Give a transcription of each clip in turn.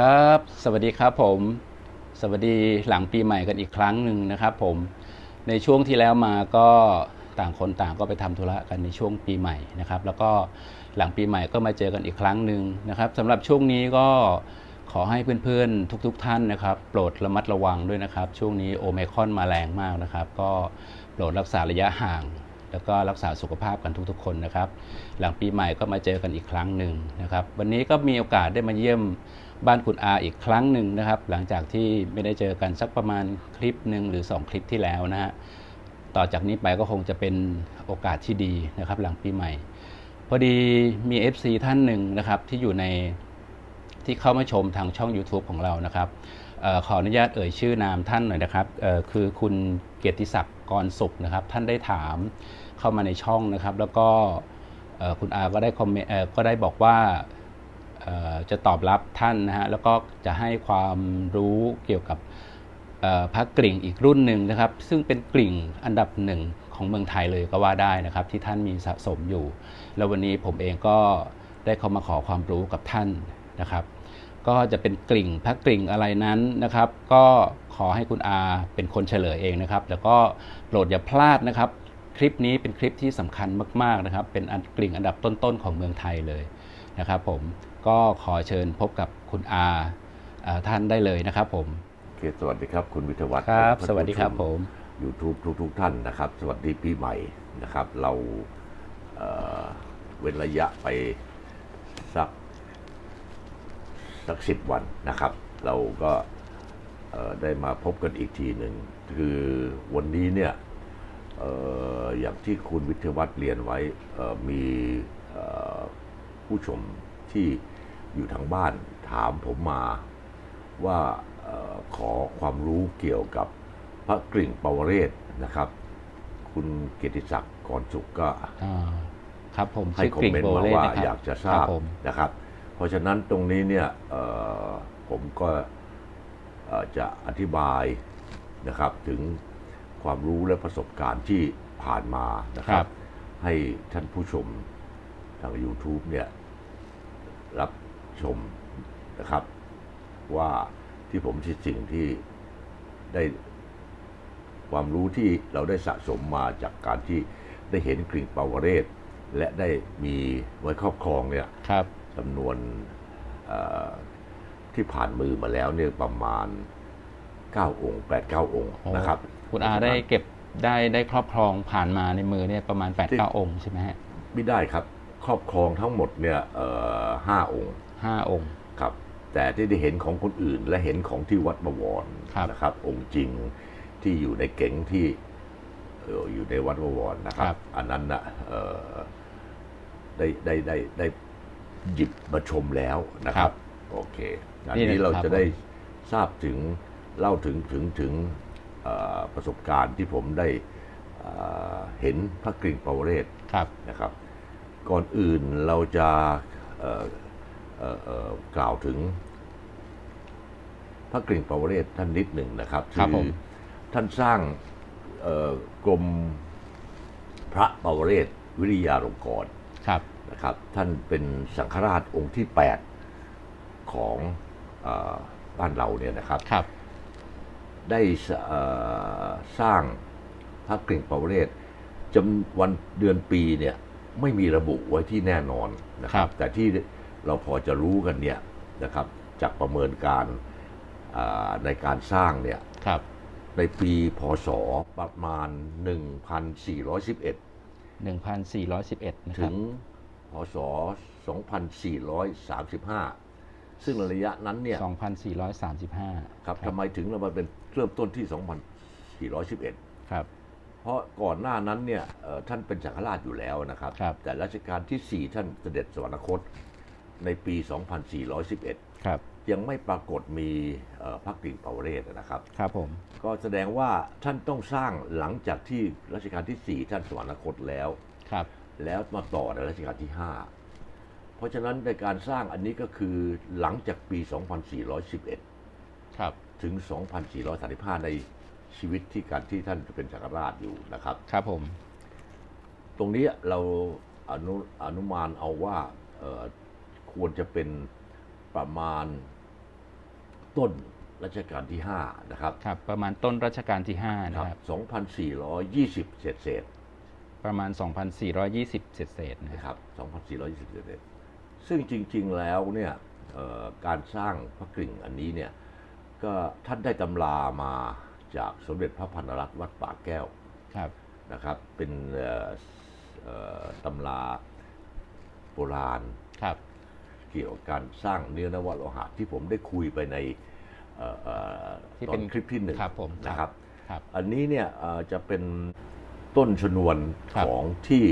ครับ สวัสดีครับผม สวัสดีหลังปีใหม่กันอีกครั้งหนึ่งนะครับผม ในช่วงที่แล้วมาก็ต่างคนต่างก็ไปทำธุระกันในช่วงปีใหม่นะครับ แล้วก็หลังปีใหม่ก็มาเจอกันอีกครั้งหนึ่งนะครับสำหรับช่วงนี้ก็ขอให้เพื่อนๆ ทุกๆทท่านนะครับ โปรดระมัดระวังด้วยนะครับ ช่วงนี้โอไมคอนมาแรงมากนะครับ ก็โปรดรักษาระยะห่าง แล้วก็รักษาสุขภาพกันทุกๆ คนนะครับ หลังปีใหม่ก็มาเจอกันอีกครั้งหนึ่งนะครับ วันนี้ก็มีโอกาสได้มาเยี่ยม บ้านคุณอาอีกครั้งหนึ่งนะครับ หลังจากที่ไม่ได้เจอกันสักประมาณคลิปหนึ่งหรือ 2 คลิปที่แล้วนะฮะต่อจากนี้ไปก็คงจะเป็นโอกาสที่ดีนะครับ หลังปีใหม่ พอดีมี FC ท่านหนึ่งนะครับที่อยู่ในที่เข้ามาชมทางช่อง YouTube ของเรานะครับออขออนุญาตเอ่ยชื่อนามท่านหน่อยนะครับคือคุณเกียรติศักดิ์กรสุขนะครับ ท่านได้ถามเข้ามาในช่องนะครับ แล้วก็คุณอาก็ได้คอมเมนต์ก็ได้บอกว่า จะตอบรับท่านนะฮะแล้วก็จะให้ความรู้เกี่ยวกับพระกริ่งอีกรุ่นหนึ่งนะครับ ซึ่งเป็นกริ่งอันดับหนึ่งของเมืองไทยเลยก็ว่าได้นะครับ ที่ท่านมีสะสมอยู่ แล้ววันนี้ผมเองก็ได้เข้ามาขอความรู้กับท่านนะครับ ก็จะเป็นกลิ่งพระกลิ่งอะไรนั้นนะครับ ก็ขอให้คุณอาเป็นคนเฉลยเองนะครับ แล้วก็โปรดอย่าพลาดนะครับ คลิปนี้เป็นคลิปที่สำคัญมาก ๆนะครับ เป็นอันกลิ่งอันดับต้นๆของเมืองไทยเลย นะครับผมก็ขอเชิญพบกับคุณอาเอ่อท่านได้เลยนะครับผมโอเคสวัสดีครับคุณวิทยาวัฒน์ครับท่านสวัสดีครับผมยูทูบทุกๆท่านนะครับ สวัสดีปีใหม่นะครับ เราเอ่อเว้นระยะไปสักสักสิบวันนะครับ เราก็เอ่อได้มาพบกันอีกทีหนึ่งคือวันนี้เนี่ยเอ่ออย่างที่คุณวิทยาวัฒน์เรียนไว้เอ่อมีเอ่อ ผู้ชมที่อยู่ทางบ้านถามผมมาว่าเออขอความรู้เกี่ยวกับพระกริ่งปวเรศนะครับ คุณเกียรติศักดิ์กรสุขก็อ่าครับผมให้ชื่อคอมกริ่งเมนโบต์มาเล่ว่านะครับอยากจะทราบคผมนะครับ เพราะฉะนั้นตรงนี้เนี่ยเอ่อผมก็เอ่อจะอธิบายนะครับถึงความรู้และประสบการณ์ที่ผ่านมานะคครัรับบให้ท่านผู้ชมทาง YouTube เนี่ยรับชมนะครับ ว่าที่ผมที่สิ่งที่ได้ความรู้ที่เราได้สะสมมาจากการที่ได้เห็นกลิ่งปาวเรศ และได้มีไว้ครอบครองเนี่ยครับจำนวนเอ่อที่ผ่านมือมาแล้วเนี่ยประมาณ 9 องค์ 8 9 องค์โอ้นะครับ คุณอาได้เก็บได้ได้ครอบครองผ่านมาในมือเนี่ยประมาณ8ปดเก้าองค์ใช่ไหมฮะ ไม่ได้ครับ ครอบครองทั้งหมดเนี่ยเอ่อห้าองค์ห้าองค์ครับ แต่ที่ได้เห็นของคนอื่น และเห็นของที่วัดบวรครับนะครับ องค์จริงที่อยู่ในเก๋งที่เอ่ออยู่ในวัดบวรนะครับ อันนั้นนะเอ่อได้ได้ได้ได้หยิบมาชมแล้วนะครับ โอเคอันนี่นี้นะครับเราจะผมได้ทราบถึงเล่าถึงถึงถึงเอ่อประสบการณ์ที่ผมได้เอ่อเห็นพระกริ่งปาวเรศครับนะครับ ก่อนอื่นเราจะเอ่อเอ่อเอ่อกล่าวถึง พระกริ่งปาวเรศท่านนิดหนึ่งนะครับครับผมท่านสร้างเอ่อกรมพระปาวเรศวิริยาลงกรณ์ครับนะครับ ท่านเป็นสังฆราชองค์ที่ 8 ของเออบ้านเราเนี่ยนะครับครับได้สเอ่อสร้างพระกริ่งปาวเรศจำวันเดือนปีเนี่ย ไม่มีระบุไว้ที่แน่นอนนะครัครับบแต่ที่เราพอจะรู้กันเนี่ยนะครับจากประเมินการอ่าในการสร้างเนี่ยครับในปีพศประมาณ 1411หนึ่งพันสี่ร้อยสิบเอ็ดนะคถึรับงพศ 2435 ซึ่งระยะนั้นเนี่ยสองพันสี่ร้อยสามสิบห้าครับทำไมถึงเรามาเป็นเริ่มต้นที่ 2411 ครับ เพราะก่อนหน้านั้นเนี่ยเอ่อท่านเป็นจักรราชอยู่แล้วนะครับครับ แต่รัชกาลที่ 4 ท่านเสด็จสวรรคตในปี 2411 ครับ ยังไม่ปรากฏมีเอ่อพระกริ่งปาวเรศนะครับ ครับผม ก็แสดงว่าท่านต้องสร้างหลังจากที่รัชกาลที่ 4 ท่านสวรรคตแล้ว ครับ แล้วมาต่อในรัชกาลที่ 5 เพราะฉะนั้นในการสร้างอันนี้ก็คือหลังจากปี 2411 ครับ ถึง 2435 ใน ชีวิตที่การที่ท่านเป็นจักรราชอยู่นะครับ ครับผม ตรงนี้เราอนุอนุมานเอาว่าเอ่อควรจะเป็นประมาณต้นรัชกาลที่ 5 นะครับ ครับ ประมาณต้นรัชกาลที่ 5 นะครับ 2,420 เศษเศษ ประมาณ 2,420 เศษเศษๆนะๆครับนะครับ 2,420 เศษเศษๆซึ่งจริง ๆ แล้วเนี่ยเอ่อการสร้างพระกริ่งอันนี้เนี่ย ก็ท่านได้ตำรามา จากสมเด็จพระพันรัตน์วัดป่าแก้วครับนะครับเป็นเอ่อเอ่อตำราโบราณครับเกี่ยวกับการสร้างเนื้อนวโลหะที่ผมได้คุยไปในเอ่อเอ่อที่ตอเป็นนคลิปที่หนึ่งครับผมนะครับครับ อันนี้เนี่ยเอ่อจะเป็นต้นชนวนครับของที่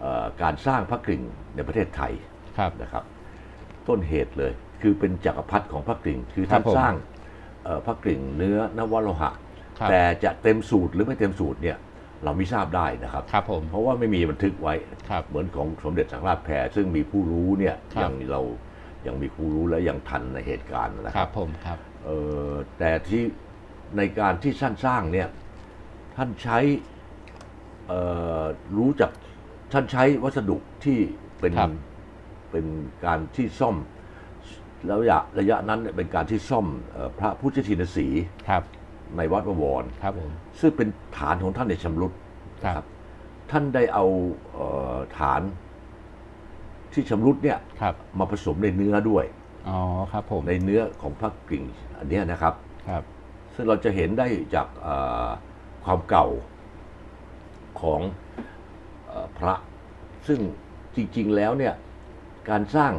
เอ่อการสร้างพระกริ่งในประเทศไทยครับนะครับ ต้นเหตุเลยคือเป็นจักรพรรดิของพระกริ่งคือท่านครับผมสร้างเอ่อ พระกริ่งเนื้อนวโลหะครับแต่จะเต็มสูตรหรือไม่เต็มสูตรเนี่ยเราไม่ทราบได้นะครับครับผมเพราะว่าไม่มีบันทึกไว้ครับเหมือนของสมเด็จสังฆราชแพรซึ่งมีผู้รู้เนี่ยครับยังเรายังมีผู้รู้และยังทันในเหตุการณ์นะคครัรับบผมครับเอ่อแต่ที่ในการที่ท่านสร้างเนี่ยท่านใช้เอ่อรู้จักท่านใช้วัสดุที่เป็นครับเป็นการที่ซ่อมแล้ว ระยะระยะนั้นเนี่ยเป็นการที่ซ่อมเอ่อพระพุทธชินสีห์ครับในวัดบวร ครับผม ซึ่งเป็นฐานของท่านในชำรุดครับ นะครับท่านได้เอาเอ่อฐานที่ชำรุดเนี่ยครับมาผสมในเนื้อด้วย อ๋อครับผมในเนื้อของพระกริ่งอันเนี้ยนะครับ ครับซึ่งเราจะเห็นได้จากเอ่อความเก่าของเอ่อพระ ซึ่งจริงๆแล้วเนี่ยการสร้าง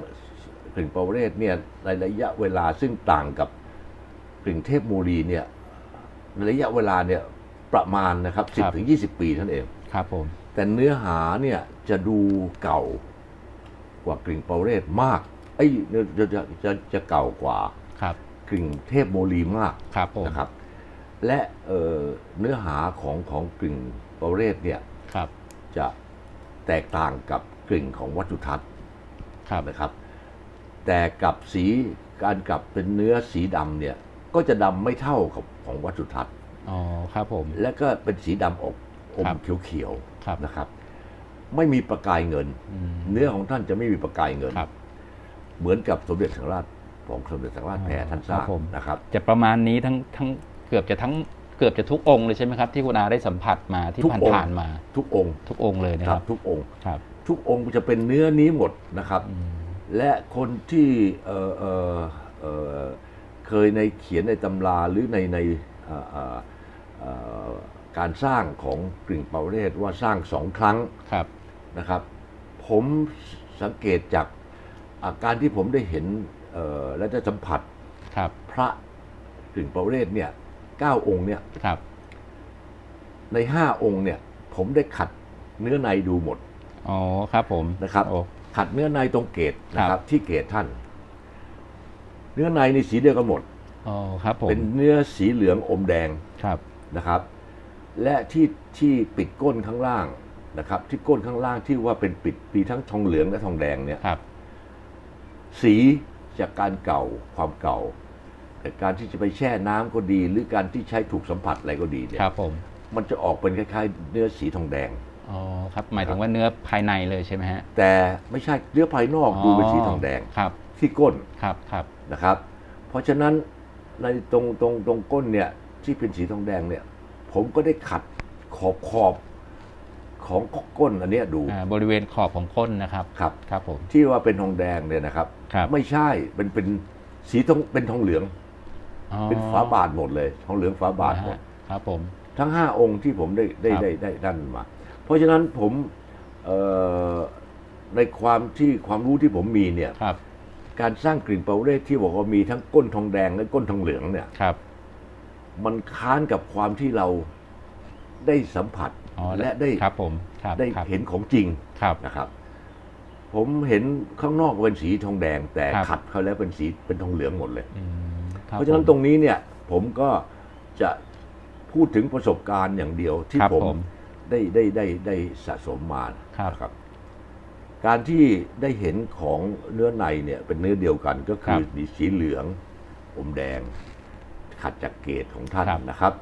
กริ่งปาวเรศเนี่ยในระยะเวลาซึ่งต่างกับกริ่งเทพโมลีเนี่ยในระยะเวลาเนี่ยประมาณนะครับครับ10ถึง20ปีเท่านั้นเอง ครับผม แต่เนื้อหาเนี่ยจะดูเก่ากว่ากริ่งปาวเรศมากไอ้ยจะจะจะจะเก่ากว่าครับกริ่งเทพโมลีมากครับผมนะครับ และเอ่อเนื้อหาของของกลิ่งปาวเรศเนี่ยครับ จะแตกต่างกับกลิ่งของวัตถุทัศน์ครับนะครับ แต่กับสีการกลับเป็นเนื้อสีดำเนี่ย ก็จะดำไม่เท่ากับของวัตถุทัศน์อ๋อครับผม และก็เป็นสีดำออกอมครับเขียวครับ ๆนะครับ ไม่มีประกายเงินอืมเนื้อของท่านจะไม่มีประกายเงิน ครับเหมือนกับสมเด็จสังฆราชของสมเด็จสังฆราชแพรอ๋อท่านสร้างครับผม นะครับ จะประมาณนี้ทั้งทั้งเกือบจะทั้งเกือบจะทุกองค์เลยใช่ไหมครับ ที่คุณอาได้สัมผัสมาที่ทุกผ่านองค์ ผ่านๆมาทุกองค์ทุกองค์เลยนะคครัรับบ ทุกองค์ ครับ ทุกองค์จะเป็นเนื้อนี้หมดนะครับ อืม และคนที่เอ่อเอ่อเอ่อเคยในเขียนในตำราหรือในในเอ่อเอ่อเอ่อการสร้างของกริ่งเปาเรศว่าสร้างสองครั้งครับ นะครับ ผมสังเกตจากอาการที่ผมได้เห็นเอ่อและได้สัมผัสครับ พระกริ่งเปาเรศเนี่ยเก้าองค์เนี่ยครับ ในห้าองค์เนี่ยผมได้ขัดเนื้อในดูหมด อ๋อ ครับผมนะครับ โอ้ ขัดเนื้อในตรงเกตนะคครัรับบที่เกตท่าน เนื้อในนี่สีเดียวกันหมดอ๋อครับผมเป็นเนื้อสีเหลืองอมแดงครับนะครับ และที่ที่ปิดก้นข้างล่างนะครับ ที่ก้นข้างล่างที่ว่าเป็นปิดปีทั้งทองเหลืองและทองแดงเนี่ยครับ สีจากการเก่าความเก่าแต่การที่จะไปแช่น้ำก็ดี หรือการที่ใช้ถูกสัมผัสอะไรก็ดีเนี่ยครับผมมันจะออกเป็นคล้ายๆ เนื้อสีทองแดง อ๋อครับหมายถึงว่าเนื้อภายในเลยใช่ไหมฮะแต่ไม่ใช่เนื้อภายนอกดูเป็นสีทองแดงครับที่ก้นครับครับนะครับ เพราะฉะนั้นในตรงตรงตรงก้นเนี่ยที่เป็นสีทองแดงเนี่ย ผมก็ได้ขัดขอบขอบของก้นอันเนี้ยดูอ่าบริเวณขอบของก้นนะครับครับครับผมที่ว่าเป็นทองแดงเนี่ยนะครับครับไม่ใช่เป็นเป็นสีทองเป็นทองเหลืองอ๋อเป็นฝาบาทหมดเลย ทองเหลืองฝาบาทหมดนะฮะครับผมทั้งห้าองค์ที่ผมได้ได้ครับได้ได้ดันมา เพราะฉะนั้นผมเอ่อในความที่ความรู้ที่ผมมีเนี่ยครับการสร้างกลิ่นเปาเรศที่บอกว่ามีทั้งก้นทองแดงและก้นทองเหลืองเนี่ยครับมันค้านกับความที่เราได้สัมผัสอ๋อและได้ครับผมครับได้ครับเห็นของจริงครับนะครับ ผมเห็นข้างนอกเป็นสีทองแดง แต่ครับขัดเขาแล้วเป็นสีเป็นทองเหลืองหมดเลยอืมคบเพราะฉะนั้นผมตรงนี้เนี่ย ผมก็จะพูดถึงประสบการณ์อย่างเดียวที่ครับผมผม ได้ได้ได้ได้สะสมมาครับนะครับ การที่ได้เห็นของเนื้อในเนี่ยเป็นเนื้อเดียวกันก็คือสีเหลืองอมแดง ขัดจากเกตของท่านครับนะครับ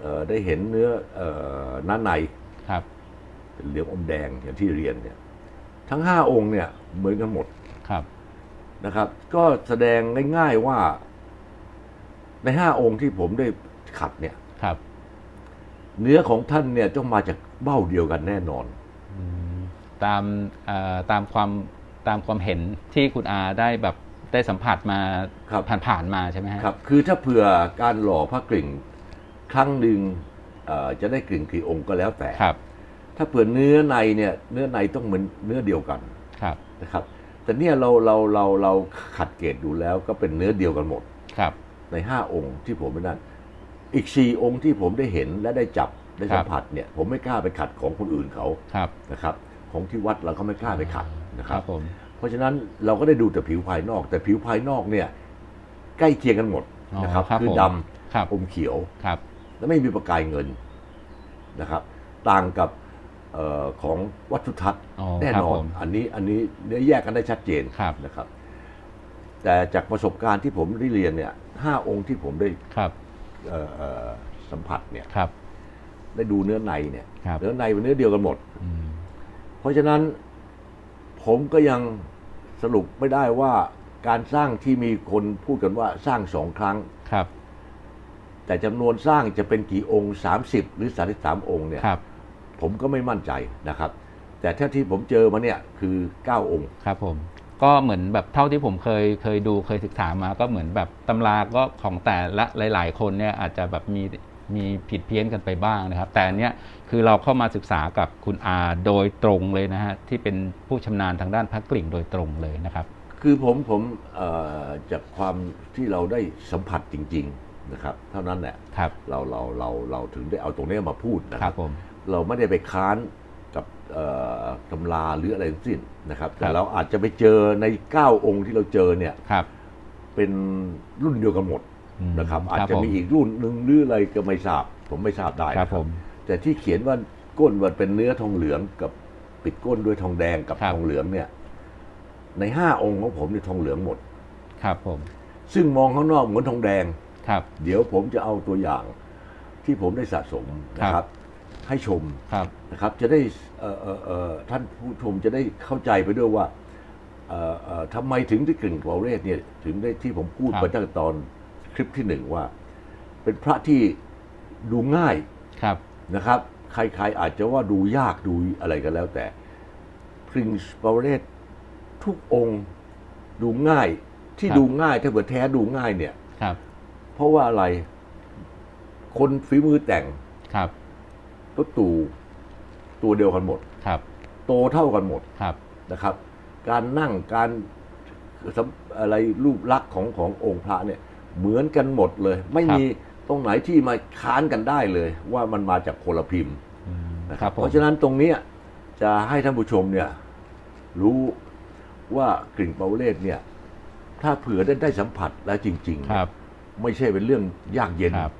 เอ่อได้เห็นเนื้อเอ่อหน้าในครับเป็นเหลืองอมแดงอย่างที่เรียนเนี่ย ทั้งห้าองค์เนี่ยเหมือนกันหมดครับนะครับ ก็แสดงง่ายๆว่าในห้าองค์ที่ผมได้ขัดเนี่ยครับ เนื้อของท่านเนี่ยต้องมาจากเบ้าเดียวกันแน่นอนอืมตามเอ่อตามความตามความเห็นที่คุณอาได้แบบได้สัมผัสมาครับผ่านๆมาใช่ไหมฮะครับ คือถ้าเผื่อการหล่อพระกริ่งครั้งหนึ่งเอ่อจะได้กลิ่นกี่องค์ก็แล้วแต่ ครับถ้าเผื่อเนื้อในเนี่ยเนื้อในต้องเหมือนเนื้อเดียวกันครับนะครับ แต่เนี่ยเราเราเราเราขัดเกรดดูแล้วก็เป็นเนื้อเดียวกันหมด ครับในห้าองค์ที่ผมไม่นั่น อีกสี่องค์ที่ผมได้เห็นและได้จับได้สัมผัสเนี่ยผมไม่กล้าไปขัดของคนอื่นเขาครับนะครับ ของที่วัดเราก็ไม่กล้าไปขัดนะคครัรับบผมเพราะฉะนั้นเราก็ได้ดูแต่ผิวภายนอก แต่ผิวภายนอกเนี่ยใกล้เคียงกันหมดนะครับอ๋อครับคือผมดครับำอมเขียวครับและไม่มีประกายเงินนะครับ ต่างกับเออของวัตถุทัศน์อ๋อแน่ครับนอนผมอันนี้อันนี้เนื้อแยกกันได้ชัดเจนครับนะครับ แต่จากประสบการณ์ที่ผมได้เรียนเนี่ยห้าองค์ที่ผมได้ ครับเอ่อเอ่อสัมผัสเนี่ยครับ ได้ดูเนื้อในเนี่ยครับเนื้อในเป็นเนื้อเดียวกันหมดอืมเพราะฉะนั้นผมก็ยังสรุปไม่ได้ว่าการสร้างที่มีคนพูดกันว่าสร้างสองครั้งครับ แต่จำนวนสร้างจะเป็นกี่องค์30หรือ33องค์เนี่ยครับผมก็ไม่มั่นใจนะครับ แต่เท่าที่ผมเจอมาเนี่ยคือ9องค์ครับผม ก็เหมือนแบบเท่าที่ผมเคยเคยดูเคยศึกษามาก็เหมือนแบบตำราก็ของแต่ละหลาย ๆ คนเนี่ยอาจจะแบบมีมีผิดเพี้ยนกันไปบ้างนะครับ แต่อันเนี้ยคือเราเข้ามาศึกษากับคุณอาโดยตรงเลยนะฮะที่เป็นผู้ชำนาญทางด้านพักกลิ่งโดยตรงเลยนะครับ คือผมผมเอ่อจากความที่เราได้สัมผัสจริง ๆนะครับ เท่านั้นแหละครับเราเราเราเราถึงได้เอาตรงนี้มาพูดนะคครัรับบผมเราไม่ได้ไปค้านกับเอ่อ ตำราหรืออะไรทั้งสิ้นนะครับ แต่ครับเราอาจจะไปเจอใน 9 องค์ที่เราเจอเนี่ยครับเป็นรุ่นเดียวกันหมดอืมนะครับ อาจครับจะผมมีอีกรุ่นหนึ่งหรืออะไรก็ไม่ทราบ ผมไม่ทราบได้ครับนะผมแต่ที่เขียนว่าก้นว่าเป็นเนื้อทองเหลืองกับปิดก้นด้วยทองแดงกับครับทองเหลืองเนี่ย ในห้าองค์ของผมเนี่ยทองเหลืองหมด ครับผม ซึ่งมองข้างนอกเหมือนทองแดงครับ เดี๋ยวผมจะเอาตัวอย่างที่ผมได้สะสมนะคครัรับบ ให้ชมครับนะครับ จะได้เอ่อเอ่อเอ่อท่านผู้ชมจะได้เข้าใจไปด้วยว่าเอ่อเอ่อทำไมถึงได้กลิ่นเปาเรศเนี่ยถึงได้ที่ผมพูดครับไปตั้งแต่ตอนคลิปที่หนึ่งว่า เป็นพระที่ดูง่ายครับนะครับ ใครๆอาจจะว่าดูยากดูอะไรกันแล้วแต่พริงส์เปาเรศทุกองค์ดูง่ายที่ครับดูง่ายถ้าเกิดแท้ดูง่ายเนี่ยครับ เพราะว่าอะไร คนฝีมือแต่งครับ รถตู่ตัวเดียวกันหมด ครับ โตเท่ากันหมดครับ นะครับ การนั่งการสำอะไรรูปลักษณ์ของขององค์พระเนี่ยเหมือนกันหมดเลย ไม่มีตรงไหนที่มาค้านกันได้เลย ว่ามันมาจากคนละพิมพ์อืมนะครับผมเพราะฉะนั้นตรงเนี้ยจะให้ท่านผู้ชมเนี่ยรู้ว่ากลิ่นเปาเลสเนี่ย ถ้าเผื่อได้ได้สัมผัสแล้วจริง ๆคเนี่ยรับ ไม่ใช่เป็นเรื่องยากเย็นครับ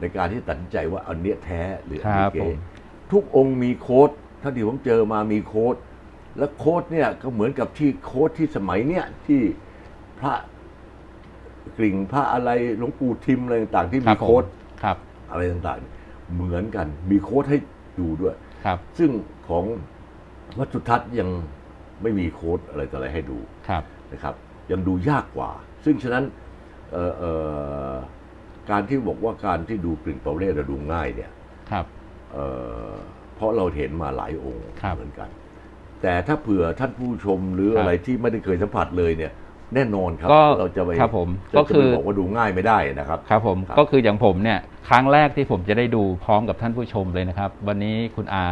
ในการที่ตัดสินใจว่าอันเนี้ยแท้หรืออันครันี้บเก๊ผมทุกองค์มีโค้ดท่านที่ผมเจอมามีโค้ดและโค้ดเนี่ยก็เหมือนกับที่โค้ดที่สมัยเนี่ยที่พระกริ่งพระอะไรหลวงปู่ทิมอะไรต่างๆที่ครัมีบผมโค้ดครับอะไรต่างๆ เหมือนกัน มีโค้ดให้ดูด้วยครับ ซึ่งของวัตถุทัศน์ยังไม่มีโค้ดอะไรต่ออะไรให้ดูครับนะครับ ยังดูยากกว่า ซึ่งฉะนั้นเอ่อเอ่อ การที่บอกว่าการที่ดูกลิ่นเปาเล่เราดูง่ายเนี่ยครับเอ่อเพราะเราเห็นมาหลายองค์ครับเหมือนกัน แต่ถ้าเผื่อท่านผู้ชมหรือครับอะไรที่ไม่ได้เคยสัมผัสเลยเนี่ย แน่นอนครับก็เราจะไปครับผมจะก็จะคืไปอบอกว่าดูง่ายไม่ได้นะครับ ครับผมครับ ก็คืออย่างผมเนี่ยครั้งแรกที่ผมจะได้ดูพร้อมกับท่านผู้ชมเลยนะครับ วันนี้คุณอา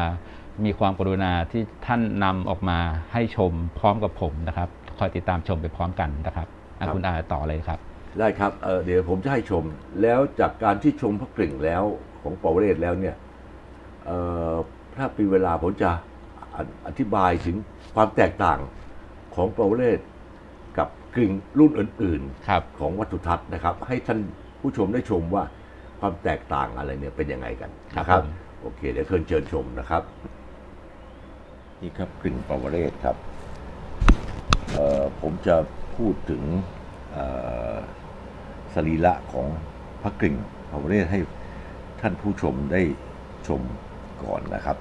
มีความกรุณาที่ท่านนำออกมาให้ชมพร้อมกับผมนะครับ คอยติดตามชมไปพร้อมกันนะครับอะคุณอาต่อเลยครับ ได้ครับเอ่อเดี๋ยวผมจะให้ชม แล้วจากการที่ชมพระกริ่งแล้วของปาวเรศแล้วเนี่ยเอ่อถ้าเป็นเวลาผมจะออธิบายถึงความแตกต่างของปาวเรศกับกริ่งรุ่นอื่นครับๆของวัตถุทัศน์นะครับ ให้ท่านผู้ชมได้ชมว่าความแตกต่างอะไรเนี่ยเป็นยังไงกันนะคครัรับบผมโอเค เดี๋ยวเชิญเชิญชมนะครับ นี่ครับกลิ่นปาวเรศครับเอ่อผมจะพูดถึงเอ่อ สรีระของพระกลิ่งปาวเรศให้ท่านผู้ชมได้ชมก่อนนะครับ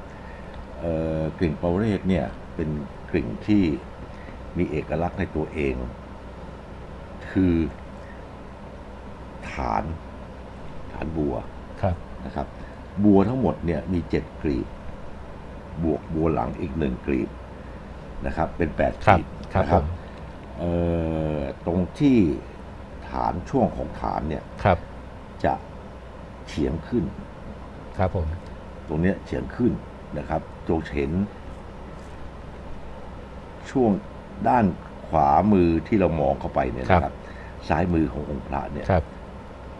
เอ่อกลิ่งปาวเรศเนี่ยเป็นกลิ่งที่มีเอกลักษณ์ในตัวเอง คือฐานานบัวครับนะครับ บัวทั้งหมดเนี่ยมีเจ็ดกลีบบวกบัวหลังอีกหนึ่งกลีบนะครับ เป็นแปดกครับลีบครับนะผมเอ่อตรงที่ ฐานช่วงของฐานเนี่ยครับ จะเฉียงขึ้น ครับผม ตรงเนี้ยเฉียงขึ้นนะครับจงเห็น ช่วงด้านขวามือที่เรามองเข้าไปเนี่ยนะครับ ซ้ายมือขององค์พระเนี่ย ครับ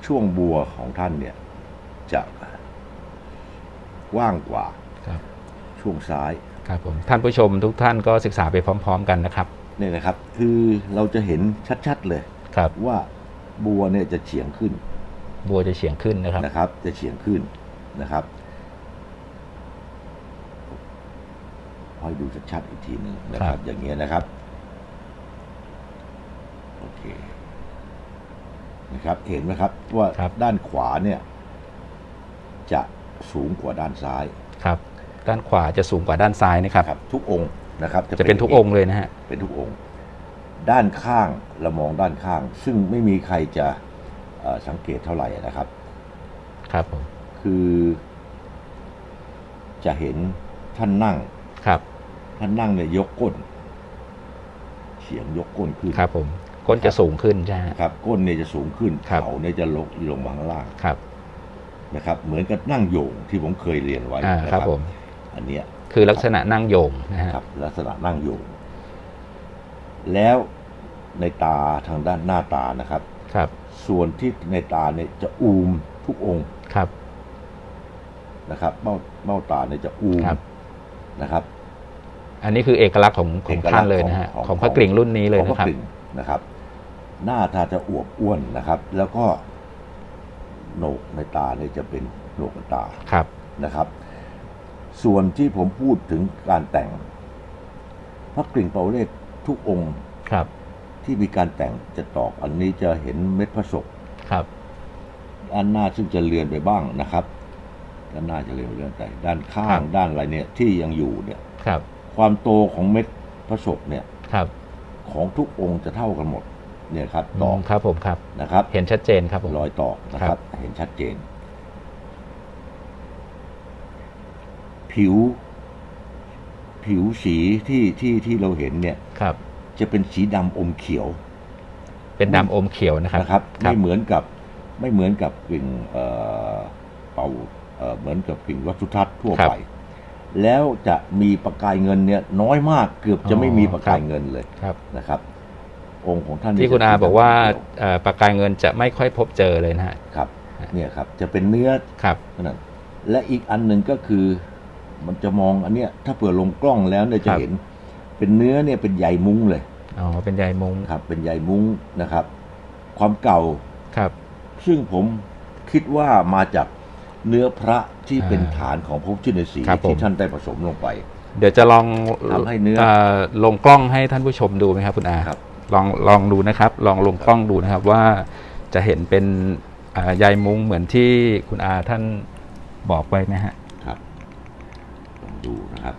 ช่วงบัวของท่านเนี่ยจะกว้างกว่าครับ ช่วงซ้าย ครับผม ท่านผู้ชมทุกท่านก็ศึกษาไปพร้อม ๆ กันนะครับ เนี่ยนะครับ คือเราจะเห็นชัดๆเลย ครับ ว่า บัวเนี่ยจะเฉียงขึ้น บัวจะเฉียงขึ้นนะครับ นะครับ จะเฉียงขึ้นนะครับให้ดูชัดๆอีกทีหนึ่งนะคครัรับบอย่างเงี้ยนะครับ โอเค นะครับ เห็นไหมครับ ว่าครับด้านขวาเนี่ย จะสูงกว่าด้านซ้าย ครับ ด้านขวาจะสูงกว่าด้านซ้ายนะครับครับทุกองค์นะครับ จะเป็นทุกองค์เลยนะฮะ เป็นทุกองค์ ด้านข้างเรามองด้านข้าง ซึ่งไม่มีใครจะเอ่อสังเกตเท่าไหร่นะครับ ครับผมคือ จะเห็นท่านนั่งครับ ท่านนั่งเนี่ยยกก้นเฉียงยกก้นขึ้นครับ ผมก้นจะสูงขึ้นใช่ไหมครับ ก้นเนี่ยจะสูงขึ้นครับเขาเนี่ยจะลงลงมาข้างล่างครับนะครับ เหมือนกับนั่งโยงที่ผมเคยเรียนไว้อ่านะครับ ผม อันเนี้ยคือลักษณะนั่งโยงนะฮะครับ ลักษณะนั่งโยง แล้วในตาทางด้านหน้าตานะครับ ครับ ส่วนที่ในตาเนี่ยจะอูมทุกองค์ครับนะครับเบ้าเบ้าตาเนี่ยจะอูมครับ นะครับ อันนี้คือเอกลักษณ์ของขเอองกลักษณ์ท่านเลยนะฮะของของพระกริ่งรุ่นนี้เลยของพนะครับกลิ่งนะครับ หน้าตาจะอวบอ้วนนะครับ แล้วก็โหนกในตาเนี่ยจะเป็นโหนกในตา ครับ นะครับ ส่วนที่ผมพูดถึงการแต่งพระกลิ่งเปาเลศ ทุกองค์ครับที่มีการแต่งจะตอกอันนี้จะเห็นเม็ดพระศกครับ ด้านหน้าซึ่งจะเลือนไปบ้างนะครับ ด้านหน้าจะเลือนไปเลือนแต่ด้านข้าครังบ ด้านอะไรเนี่ยที่ยังอยู่เนี่ย ครับความโตของเม็ดพระศกเนี่ยครับของทุกองค์จะเท่ากันหมดเนี่ยครับตอือมกครับผมครับ นะครับเห็นชัดเจนครับผม รอยตอกนะคครัรับ บ เห็นชัดเจน ผิว ผิวสีที่ที่ที่เราเห็นเนี่ยครับ จะเป็นสีดำอมเขียวเป็นดำอมเขียวนะครับ นะครับ ครัไม่บเหมือนกับไม่เหมือนกับกลิ่งเอ่อเป่าเอ่อเหมือนกับกลิ่งวัตถุทัศน์ทั่วไป แล้วจะมีประกายเงินเนี่ยน้อยมากเกือบจะไม่มีประกายเงินเลยครับ นะครับ องค์ของท่านที่คุณอาจะบอกว่าสีดำเขียเอ่อปากกายเงินจะไม่ค่อยพบเจอเลยนะฮะครับ เนี่ยครับ จะเป็นเนื้อครับเท่านั้นและอีกอันหนึ่งก็คือ มันจะมองอันเนี้ยถ้าเผื่อลงกล้องแล้วเนี่ยจะครับเห็น เป็นเนื้อเนี่ยเป็นใยมุ้งเลยอ๋อเป็นใยมุงครับ เป็นใยมุ้งนะครับ ความเก่าครับ ซึ่งผมคิดว่ามาจากเนื้อพระที่เป็นอ่าฐานของพระชินสีครับผมที่ท่านได้ผสมลงไป เดี๋ยวจะลองทำให้เนื้อลงกล้องให้ท่านผู้ชมดูไหมครับคุณอาครับลองลองดูนะครับ ลองลงกล้องดูนะครับว่าจะเห็นเป็นอ่าใยมุงเหมือนที่คุณอาท่านบอกไว้ไหมฮะครับลอง ดูนะครับ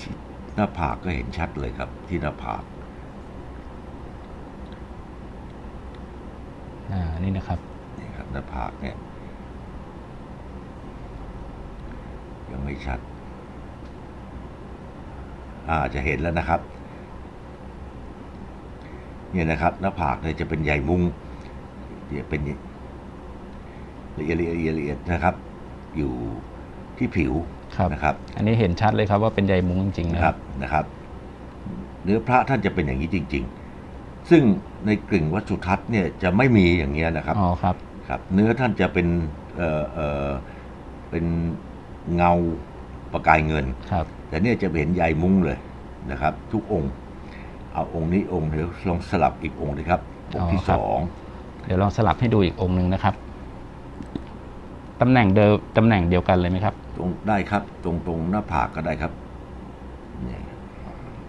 ที่หน้าผากก็เห็นชัดเลยครับ ที่หน้าผากอ่านี่นะครับนี่ครับหน้าผากเนี่ยยังไม่ชัดอ่าจะเห็นแล้วนะครับ เนี่ยนะครับหน้าผากเนี่ยจะเป็นใยมุงเดี๋ยวเป็นละเอียดละเอียดละเอียดนะครับ อยู่ที่ผิวครับนะครับ อันนี้เห็นชัดเลยครับว่าเป็นใยมุงจริงๆนะนะคครัรับบนะครับ เนื้อพระท่านจะเป็นอย่างนี้จริง ๆ ซึ่งในกลิ่งวัตถุทัศน์เนี่ยจะไม่มีอย่างเงี้ยนะครับอ๋อครับครับ เนื้อท่านจะเป็นเอ่อเอ่อเป็นเงาประกายเงินครับ แต่เนี่ยจะเห็นใยมุ้งเลยนะครับ ทุกองค์ เอาองค์นี้องค์เดียวลองสลับอีกองค์เลยครับองค์ที่อ๋อครัสบองเดี๋ยวลองสลับให้ดูอีกองค์หนึ่งนะครับตำแหน่งเดิมตำแหน่งเดียวกันเลยไหมครับ ตรงได้ครับ ตรงตรงหน้าผากก็ได้ครับเนี่ย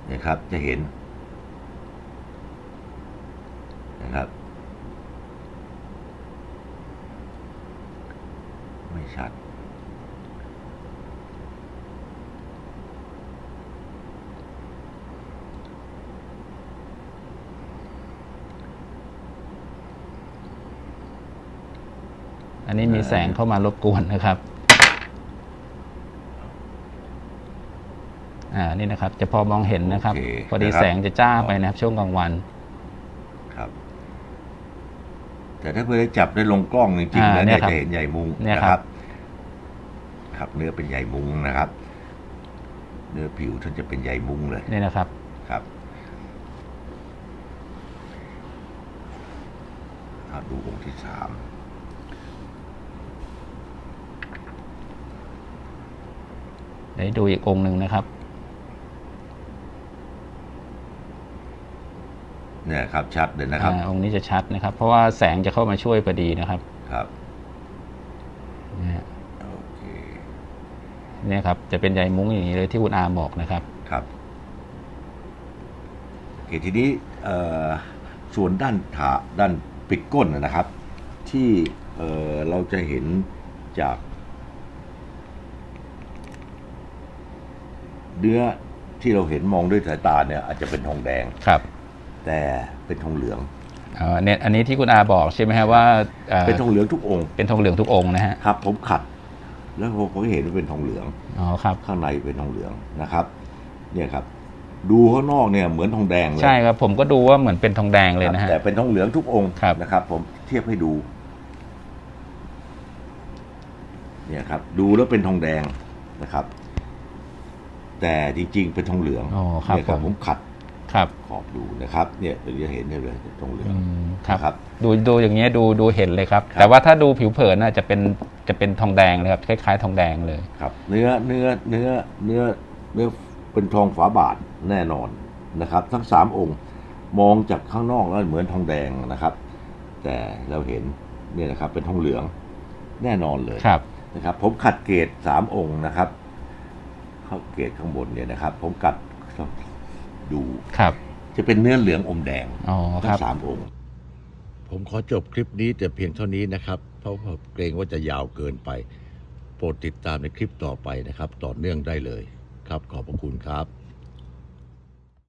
เนี่ยครับจะเห็นนะครับไม่ชัด อันนี้มีแสงเข้ามารบกวนนะครับอ่านี่นะครับ จะพอมองเห็นนะครับ โอเคพอดีนะครับ แสงจะจ้าไปนะครับ ช่วงกลางวัน ครับ แต่ถ้าเพื่อได้จับได้ลงกล้องจริงๆอ่าแล้วเนี่เนี่ยยครับจะเห็นใยมุงเนี่ยนะครับครับเนื้อเป็นใยมุงนะครับ เนื้อผิวท่านจะเป็นใยมุงเลยนี่นะครับ ครับอ่าดูองค์ที่สาม เดี๋ยวดูอีกองค์หนึ่งนะครับเนี่ยครับชัดเลยนะครับอ่าองค์นี้จะชัดนะครับ เพราะว่าแสงจะเข้ามาช่วยพอดีนะครับครับนะฮะโอเคเนี่ยครับ จะเป็นใยมุ้งอย่างนี้เลยที่คุณอาบอกนะครับครับโอเคทีนี้เอ่อส่วนด้านถาด้านปิดก้นนะครับ ที่เอ่อเราจะเห็นจาก เนื้อที่เราเห็นมองด้วยสายตาเนี่ยอาจจะเป็นทองแดง ครับแต่เป็นทองเหลืองเอ่อเนี่ยอันนี้ที่คุณอาบอกใช่ไหมฮะว่าเอ่อเป็นทองเหลืองทุกองค์เป็นทองเหลืองทุกองค์นะฮะครับ ผมขัด แล้วผมก็เห็นว่าเป็นทองเหลือง อ๋อครับ ข้างในเป็นทองเหลืองนะครับ เนี่ยครับ ดูข้างนอกเนี่ยเหมือนทองแดงเลยใช่ครับผมก็ดูว่าเหมือนเป็นทองแดงเลยนะครัฮะ บแต่เป็นทองเหลืองทุกองค์ครับ นะครับ ผมเทียบให้ดู เนี่ยครับ ดูแล้วเป็นทองแดงนะครับ แต่จริงๆเป็นทองเหลืองอ๋อครับเนี่ยครับผม ผมขัดครับขอบดูนะครับ เนี่ยเราจะเห็นได้เลยทองเหลือง อืมครับนะครับดูดูอย่างเงี้ยดูดูเห็นเลยครับ ครับ แต่ว่าถ้าดูผิวเผินน่ะจะเป็นจะเป็นทองแดงเลยครับคล้ายๆ ทองแดงเลย ครับ เนื้อเนื้อเนื้อเนื้อเนื้อเป็นทองฝาบาทแน่นอนนะครับ ทั้งสามองค์มองจากข้างนอกแล้วเหมือนทองแดงนะครับ แต่เราเห็นเนี่ยนะครับเป็นทองเหลืองแน่นอนเลย ครับ นะครับผมขัดเกรดสามองค์นะครับเข้าเกรดข้างบนเนี่ยนะครับ ผมกัดดูครับ จะเป็นเนื้อเหลืองอมแดงอ๋อคทั้รับงสามองค์ ผมขอจบคลิปนี้แต่เพียงเท่านี้นะครับ เพราะผมเกรงว่าจะยาวเกินไป โปรดติดตามในคลิปต่อไปนะครับ ต่อเนื่องได้เลยครับ ขอบพระคุณครับ